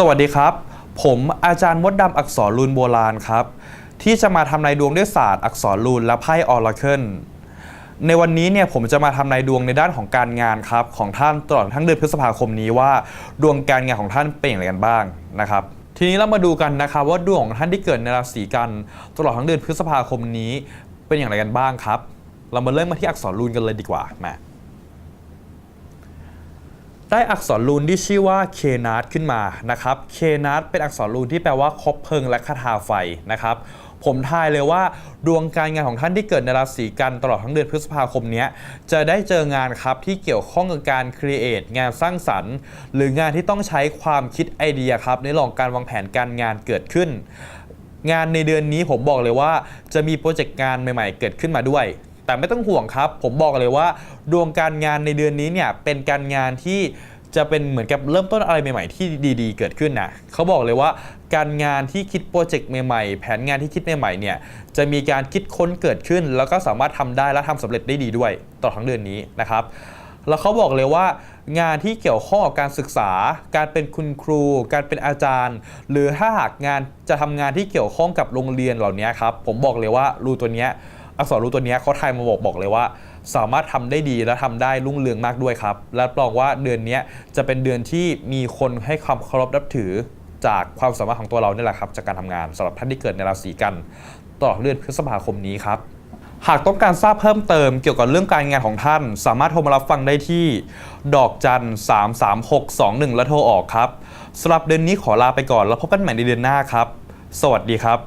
สวัสดีครับ ผมอาจารย์มดดำอักษรรูนโบราณครับ ที่จะมาทำนายดวงด้วยศาสตร์อักษรรูนและไพ่ออราเคิลในวันนี้เนี่ยผมจะมาทำนายดวงในด้านของการงานครับ ของท่านตลอดทั้งเดือนพฤษภาคมนี้ว่า ดวงการงานของท่านเป็นอย่างไรกันบ้างนะครับ ทีนี้เรามาดูกันนะครับว่าดวงของท่านที่เกิดในราศีกันตลอดทั้งเดือนพฤษภาคมนี้เป็นอย่างไรกันบ้างครับ เรามาเริ่มมาที่อักษรรูนกันเลยดีกว่ามา ได้อักษรรูนที่ชื่อว่าเคนาร์ดขึ้นมานะครับเคนาร์ดเป็นอักษรรูนที่แปลว่าคบเพลิงและคาถาไฟนะครับผมทายเลยว่าดวงการงานของท่านที่เกิดในราศีกันตลอดทั้งเดือนพฤษภาคมนี้จะได้เจองานครับที่เกี่ยวข้องกับการครีเอทงานสร้างสรรค์ หรืองานที่ต้องใช้ความคิดไอเดียครับในเรื่องการวางแผนการงานเกิดขึ้น งานในเดือนนี้ผมบอกเลยว่าจะมีโปรเจกต์งานใหม่ ๆ เกิดขึ้นมาด้วย แต่ไม่ต้องห่วงครับ ผมบอกเลยว่า ดวงการงานในเดือนนี้เนี่ยเป็นการงานที่จะเป็นเหมือนกับเริ่มต้นอะไรใหม่ๆ ที่ดีๆ เกิดขึ้นนะเขาบอกเลยว่าการงานที่คิดโปรเจกต์ใหม่ๆ แผนงานที่คิดใหม่ๆเนี่ยจะมีการคิดค้นเกิดขึ้น แล้วก็สามารถทำได้และทำสำเร็จได้ดีด้วยตลอดทั้งเดือนนี้นะครับแล้วเขาบอกเลยว่างานที่เกี่ยวข้องกับการศึกษา การเป็นคุณครู การเป็นอาจารย์ หรือถ้าหากงานจะทำงานที่เกี่ยวข้องกับโรงเรียนเหล่านี้ครับผมบอกเลยว่ารูตัวเนี้ย อักษรรู้ตัวนี้เขาทายมาบอกบอกเลยว่า สามารถทำได้ดีและทำได้รุ่งเรืองมากด้วยครับ และรับรองว่าเดือนนี้จะเป็นเดือนที่มีคนให้ความเคารพนับถือจากความสามารถของตัวเราเนี่ยแหละครับจากการทำงานสำหรับท่านที่เกิดในราศีกันตลอดเดือนพฤษภาคมนี้ครับหากต้องการทราบเพิ่มเติมเกี่ยวกับเรื่องการงานของท่าน สามารถโทรมารับฟังได้ที่ ดอกจัน 33621 และโทรออกครับสำหรับเดือนนี้ขอลาไปก่อนแล้วพบกันใหม่ในเดือนหน้าครับ สวัสดีครับ